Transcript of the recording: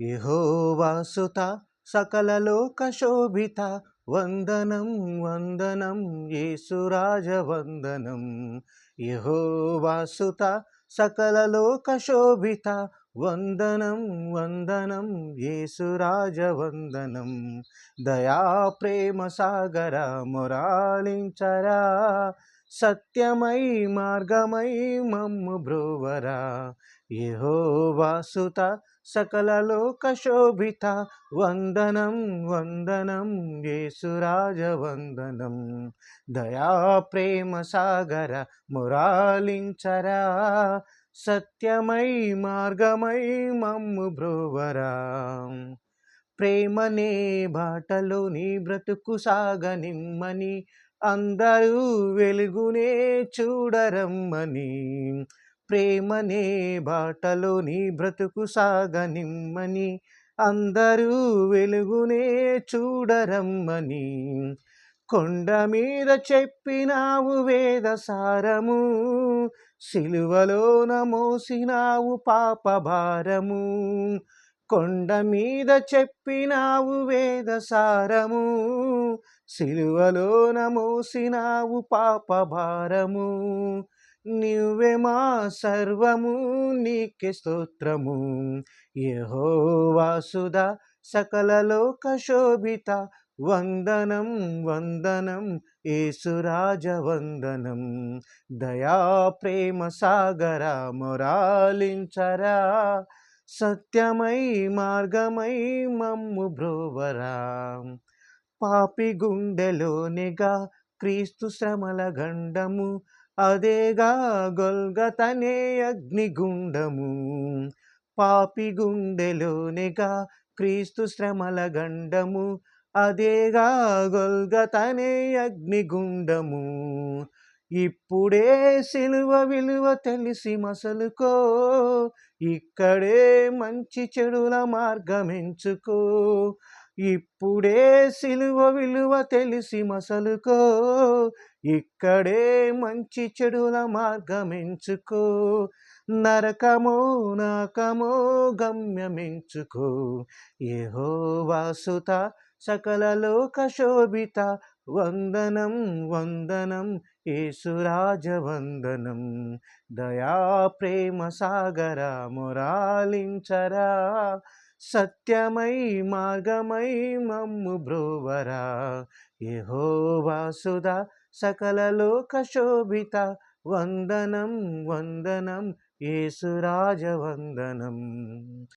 యెహోవాసుత సకల లోక శోభిత. వందనం వందనం యేసురాజ వందనం. యెహోవాసుత సకల లోక శోభిత. వందనం వందనం యేసురాజ వందనం. దయా ప్రేమ సాగర మొరాలించరా. సత్యమై మార్గమై మమ్ము బ్రోవరా. యెహోవాసుత సకల శోభిత వందనం వందనం యేసురాజ వందనం. దయా ప్రేమ సాగర మురాలించరా సత్యమై మార్గమై మమ్ము బ్రోవరా. ప్రేమనే బాటలోని బ్రతుకు సాగనిమ్మని అందరూ వెలుగునే చూడరమ్మని. ప్రేమనే బాటలో నీ బ్రతుకు సాగనిమ్మని అందరూ వెలుగునే చూడరమ్మని కొండ మీద చెప్పినావు వేద సారము సిలువలోన మోసినావు పాప భారము. కొండ మీద చెప్పినావు వేద సారము సిలువలోన మోసినావు పాప భారము. నువ్వే మా సర్వము నీకే స్తోత్రము. యెహోవాసుద సకల లోక శోభిత వందనం వందనం ఏసురాజ వందనం. దయా ప్రేమ సాగర మొరాలించరా. సత్యమై మార్గమై మమ్ము బ్రోవరా. పాపి గుండెలోనిగా క్రీస్తు శ్రమల గండము అదేగా గొల్గతనే అగ్నిగుండము. పాపి గుండెలోనిగా క్రీస్తు శ్రమల గండము అదేగా గొల్గతనే అగ్నిగుండము. ఇప్పుడే సిలువ విలువ తెలిసి మసలుకో ఇక్కడే మంచి చెడుల మార్గమెంచుకో. ఇప్పుడే సిలువ విలువ తెలిసి మసలుకో ఇక్కడే మంచి చెడుల మార్గమెంచుకో. నరకమో నాకమో గమ్యమెంచుకో. వాసుత సకల లోక శోభిత వందనం వందనం యేసురాజ వందనం దయా ప్రేమ సాగర మురాలించరా. సత్యమై మార్గమై మమ్ము బ్రోవరా. యెహోవాసుద సకల లోక శోభిత. వందనం వందనం యేసురాజ వందనం